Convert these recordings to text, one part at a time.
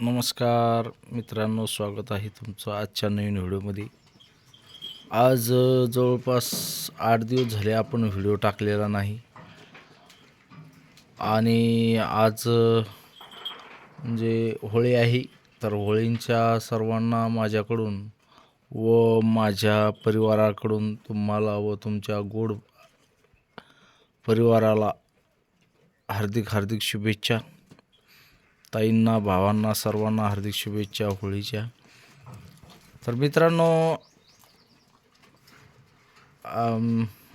नमस्कार मित्रांनो स्वागत आहे तुमचं आजच्या नवीन व्हिडिओमध्ये. आज जवळपास आठ दिवस झाले आपण व्हिडिओ टाकलेला नाही. आणि आज म्हणजे होळी आहे तर होळींच्या सर्वांना माझ्याकडून व माझ्या परिवाराकडून तुम्हाला व तुमच्या गोड परिवाराला हार्दिक हार्दिक शुभेच्छा. ताईंना भावांना सर्वांना हार्दिक शुभेच्छा होळीच्या. तर मित्रांनो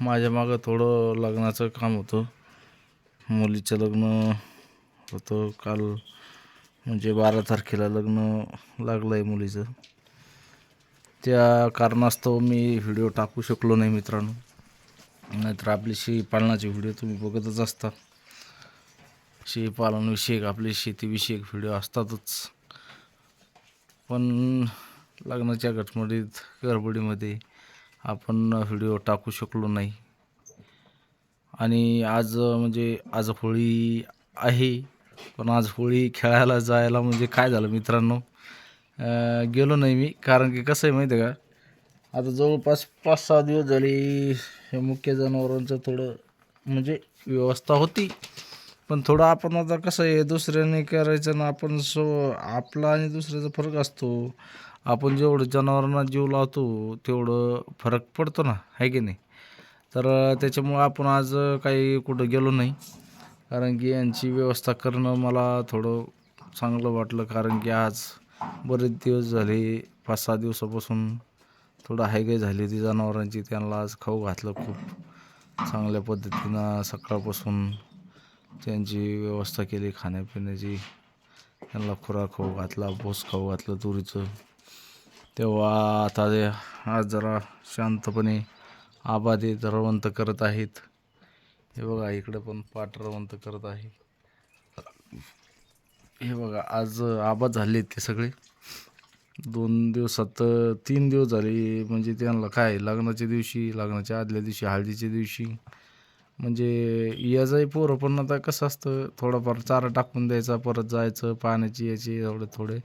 माझ्या मागं थोडं लग्नाचं काम होतं. मुलीचं लग्न होतं काल म्हणजे बारा तारखेला लग्न लागलं आहे मुलीचं. त्या कारणास्तव मी व्हिडिओ टाकू शकलो नाही मित्रांनो. नाहीतर आपलीशी पालनाचे व्हिडिओ तुम्ही बघतच असता. शेळीपालनविषयक आपले शेतीविषयक व्हिडिओ असतातच. पण लग्नाच्या घटमडीत गडबडीमध्ये आपण व्हिडिओ टाकू शकलो नाही. आणि आज म्हणजे आज होळी आहे. पण आज होळी खेळायला जायला म्हणजे काय झालं मित्रांनो? गेलो नाही मी. कारण की कसं आहे माहिती आहे का? आता जवळपास पाच सहा दिवस झाले हे मुख्य जनावरांचं थोडं म्हणजे व्यवस्था होती. पण थोडं आपण आता कसं आहे दुसऱ्याने करायचं ना आपण सो आपला आणि दुसऱ्याचा फरक असतो. आपण जेवढं जनावरांना जीव लावतो तेवढं फरक पडतो ना आहे की नाही? तर त्याच्यामुळं आपण आज काही कुठं गेलो नाही. कारण की यांची व्यवस्था करणं मला थोडं चांगलं वाटलं. कारण की आज बरेच दिवस झाले पाच सहा दिवसापासून थोडं हायगाई झाली ती जनावरांची. त्यांना आज खाऊ घातलं खूप चांगल्या पद्धतीनं सकाळपासून. त्यांची व्यवस्था केली खाण्यापिण्याची. त्यांना खुराक खाऊ घातला भोस खाऊ घातलं तुरीचं. तेव्हा आता ते आज जरा शांतपणे आबादी रवंत करत आहेत. हे बघा इकडं पण पाठ रवंत करत आहे. हे बघा आज आबाद झाले आहेत ते सगळे. दोन दिवसात तीन दिवस झाले म्हणजे त्यांना काय लग्नाच्या दिवशी लग्नाच्या आदल्या दिवशी हळदीच्या दिवशी. म्हणजे याचंही पोरं पण आता कसं असतं थोडंफार चारा टाकून द्यायचा परत जायचं पाण्याची याची एवढे थोडे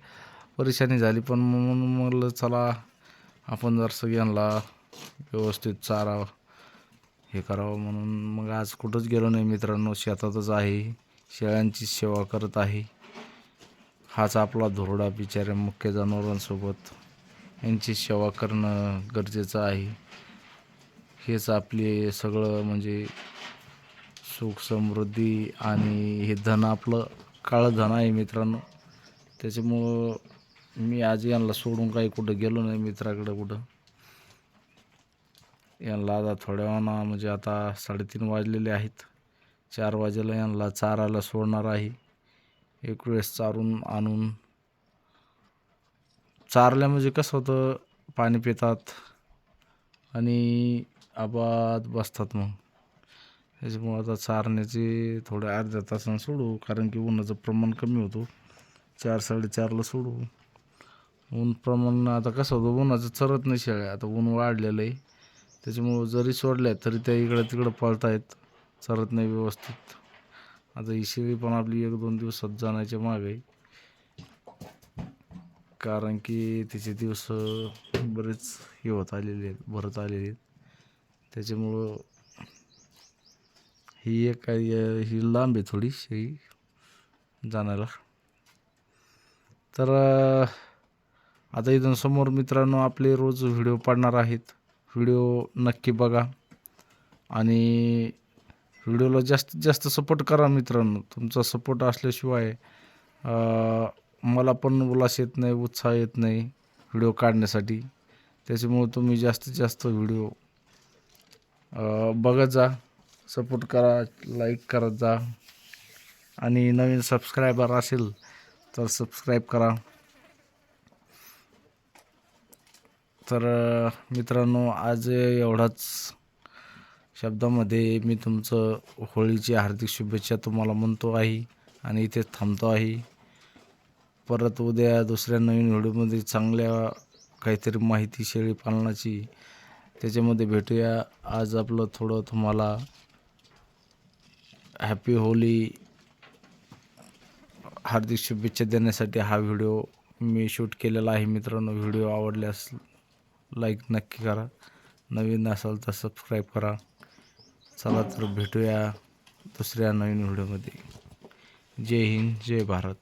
परेशानी झाली. पण म्हणून म्हणलं चला आपण जर सगळ्यांना व्यवस्थित चारा हे करावं म्हणून मग आज कुठंच गेलो नाही मित्रांनो. शेतातच आहे. शेळ्यांची सेवा करत आहे. हाच आपला धोरडा बिचाऱ्या मुख्य जनावरांसोबत. यांची सेवा करणं गरजेचं आहे. हेच आपले सगळं म्हणजे सुख समृद्धी आणि हे धन आपलं काळं धन आहे मित्रांनो. त्याच्यामुळं मी आज यांना सोडून काही कुठं गेलो नाही मित्राकडं कुठं. यांना आता थोड्या वेळानं म्हणजे आता साडेतीन वाजलेले आहेत. चार वाजेला यांना चारायला सोडणार आहे. एक वेळेस चारून आणून चारल्या म्हणजे कसं होतं पाणी पितात. आणि आबाद बसतात मग. त्याच्यामुळं आता चारण्याचे थोडे अर्ध्या तासानं सोडू कारण की उन्हाचं प्रमाण कमी होतं. चार साडेचारला सोडू. ऊन प्रमाण आता कसं होतं उन्हाचं चरत नाही शेळ्या. आता ऊन वाढलेलं आहे. त्याच्यामुळं जरी सोडल्या तरी त्या इकडं तिकडं पळतायत. चरत नाही व्यवस्थित. आता ही शेळी पण आपली एक दोन दिवसात जाण्याच्या मागे आहे. कारण की तिचे दिवस बरेच हे होत आलेले आहेत भरत आलेले आहेत. त्याच्यामुळं ही एक ही लांब आहे थोडीशी शेळी जाण्याला. तर आता इथून समोर मित्रांनो आपले रोज व्हिडिओ पाडणार आहेत. व्हिडिओ नक्की बघा. आणि व्हिडिओला जास्तीत जास्त सपोर्ट करा मित्रांनो. तुमचा सपोर्ट असल्याशिवाय मला पण उल्हास येत नाही उत्साह येत नाही व्हिडिओ काढण्यासाठी. त्याच्यामुळे तुम्ही जास्तीत जास्त व्हिडिओ बघत जा सपोर्ट करा लाईक करत जा. आणि नवीन सबस्क्रायबर असेल तर सबस्क्राईब करा. तर मित्रांनो आज एवढाच शब्दामध्ये मी तुमचं होळीची हार्दिक शुभेच्छा तुम्हाला म्हणतो आहे आणि इथे थांबतो आहे. परत उद्या दुसऱ्या नवीन व्हिडिओमध्ये चांगल्या काहीतरी माहिती शेळी पालनाची त्याच्यामध्ये भेटूया. आज आपलं थोडं तुम्हाला हॅपी होली हार्दिक शुभेच्छा देण्यासाठी हा व्हिडिओ मी शूट केलेला आहे. मित्रांनो व्हिडिओ आवडल्यास लाईक नक्की करा. नवीन असाल तर सबस्क्राईब करा. चला तर भेटूया दुसऱ्या नवीन व्हिडिओमध्ये जय हिंद जय भारत.